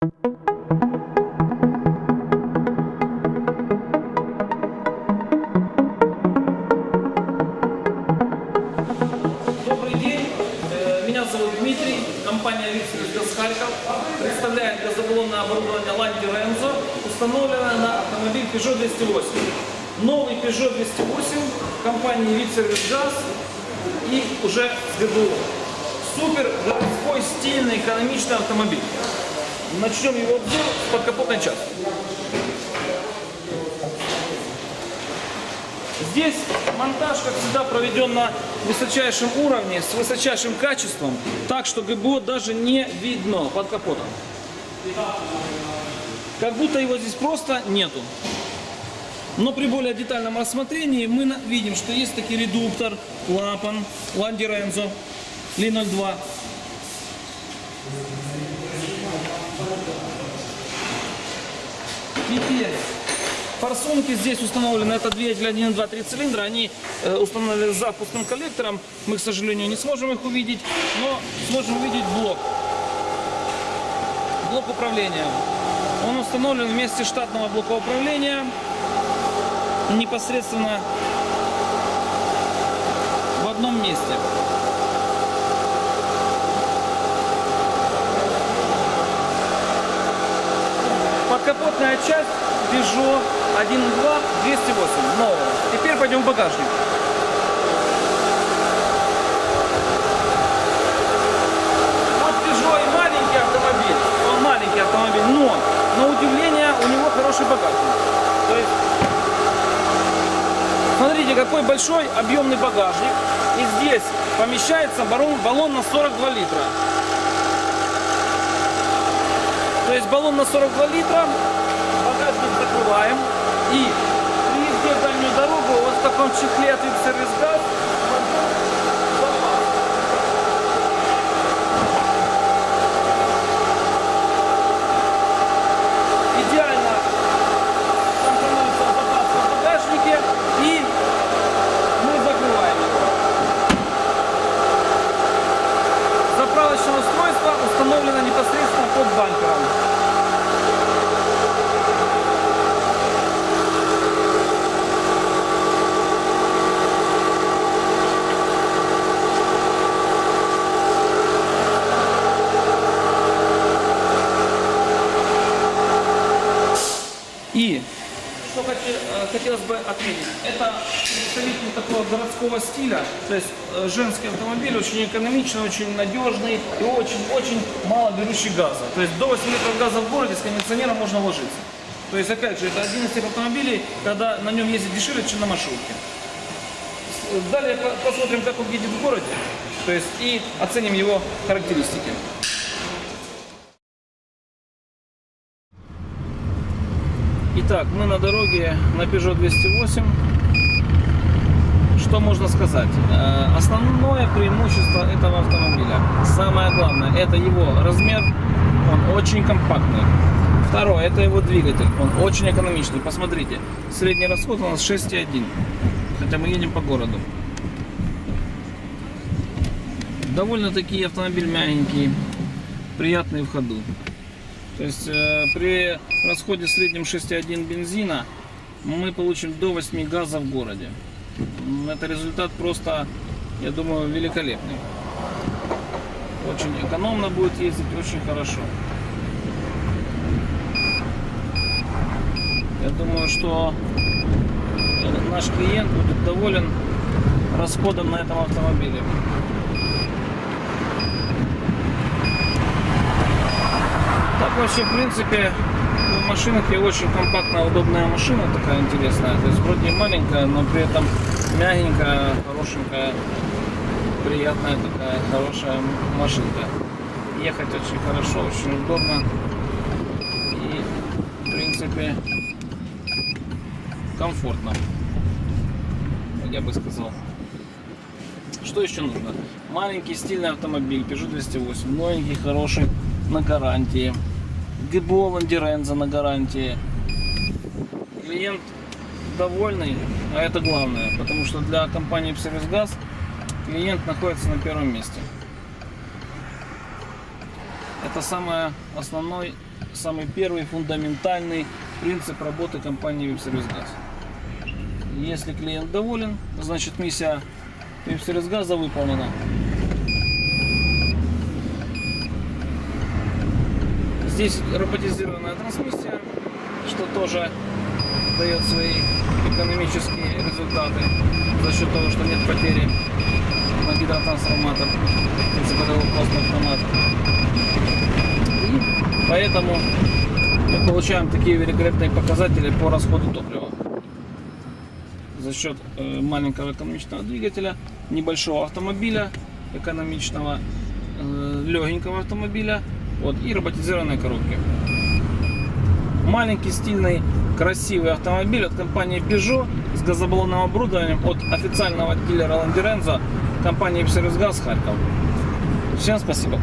Добрый день, Э, меня зовут Дмитрий, компания Виксерс Газ Харьков представляет газобаллонное оборудование Ланди Рензо, установленное на автомобиль Peugeot 208. Новый Peugeot 208 компании Випсервис Газ и уже с ГБУ. Супер городской стильный экономичный автомобиль. Начнем его обзор с подкапотной части. Здесь монтаж, как всегда, проведен на высочайшем уровне, с высочайшим качеством, так что ГБО даже не видно под капотом. Как будто его здесь просто нету. Но при более детальном рассмотрении мы видим, что есть таки редуктор, клапан, Ланди Рензо, Ли 02. Теперь Форсунки здесь установлены, это двигатель 1.2 3 цилиндра, они э, установлены с запуском коллектором. Мы, к сожалению, не сможем их увидеть, но сможем увидеть блок. Блок управления. Он установлен вместе штатного блока управления непосредственно в одном месте. Подкапотная часть Peugeot 1.2 208 новая. Теперь пойдем в багажник. Вот Peugeot и маленький автомобиль, он маленький автомобиль, но на удивление у него хороший багажник. То есть, смотрите, какой большой объемный багажник. И здесь помещается баллон, баллон на 42 литра. То есть баллон на 42 литра, багажник закрываем. И при езде в дальнюю дорогу вот в таком чехле от сервис газ идеально там становится запас в багажнике и мы закрываем его. Заправочное устройство установлено непосредственно под бампером. И что хоте- э, хотелось бы отметить, это такого городского стиля, то есть э, женский автомобиль очень экономичный, очень надежный и очень-очень мало берущий газа. То есть до 8 литров газа в городе с кондиционером можно ложиться. То есть, опять же, это один из тех автомобилей, когда на нем ездить дешевле, чем на маршрутке. Далее по- посмотрим, как он едет в городе, то есть и оценим его характеристики. Итак, мы на дороге на Peugeot 208. Что можно сказать? Э, Основное преимущество этого автомобиля, самое главное, это его размер, он очень компактный. Второе, это его двигатель, он очень экономичный. Посмотрите, средний расход у нас 6,1, хотя мы едем по городу. Довольно-таки автомобиль мягенький, приятный в ходу. То есть э, при расходе среднем 6,1 бензина мы получим до 8 газа в городе. Это результат просто, я думаю, великолепный. Очень экономно будет ездить, очень хорошо. Я думаю, что наш клиент будет доволен расходом на этом автомобиле. Так вообще, в принципе, в машинке очень компактная, удобная машина, такая интересная. То есть вроде маленькая, но при этом мягенькая, хорошенькая, приятная такая, хорошая машинка. Ехать очень хорошо, очень удобно. И, в принципе, комфортно. Я бы сказал. Что еще нужно? Маленький стильный автомобиль, Peugeot 208, новенький, хороший, на гарантии. ГБО Ландиренза на гарантии. Клиент довольный, а это главное, потому что для компании Сервис Газ клиент находится на первом месте. Это самое основной самый первый фундаментальный принцип работы компании Випсервисгаз. Если клиент доволен, значит миссия Випсервисгаза выполнена. Здесь роботизированная трансмиссия, что тоже дает свои экономические результаты за счет того, что нет потери на гидротрансформатор, принцип это просто автомат. И поэтому мы получаем такие великолепные показатели по расходу топлива. За счет э, маленького экономичного двигателя, небольшого автомобиля, экономичного, э, легенького автомобиля вот, и роботизированной коробки. Маленький, стильный, красивый автомобиль от компании Peugeot с газобаллонным оборудованием от официального дилера Ландерензо компании Сервисгаз Харьков. Всем спасибо.